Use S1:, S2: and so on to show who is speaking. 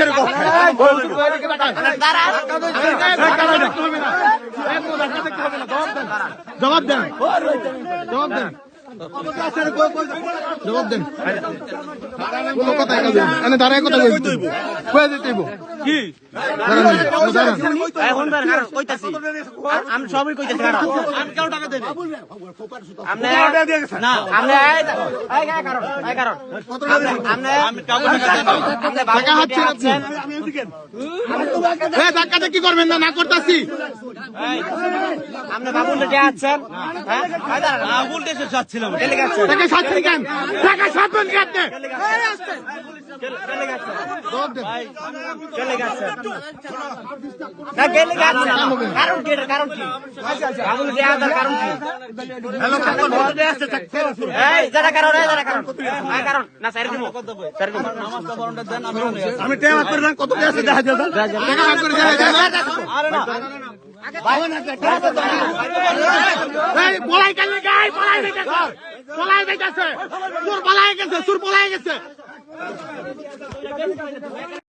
S1: কিসের পক্ষে জবাব দেন জবাব দেন জবাব দেন। কোনো কথা কইবেন এনে দাঁড়ায় কথা কইবেন কই দিতে কি? দাঁড়ান
S2: এখন কইতাছি। আমি না। কারণ কারণ। বাবু
S1: টাকা কি করবেন না? না করতাছি।
S2: আমনে বাবু যেটা আছেন হ্যাঁ এই দাঁড়ান বাবুল দেশে যাচ্ছিলাম কেলে গেছে
S1: টাকা সাথে কেন টাকা সাথে কেন জবাব দেন
S2: কেলে গেছে না কেলে গেছে কারণ কি কারণ কি বাবুল দেয়া তার কারণ কি এই যারা কারণ এই যারা কারণ কারণ না স্যার দিব স্যার দিব
S1: আমি ভাগ করে কত কি আছে দেখা যায় টাকা করে দেখা যায় পলাই গাই পলাই যাইতাছে সুর পলাই গেছে সুর পলাই গেছে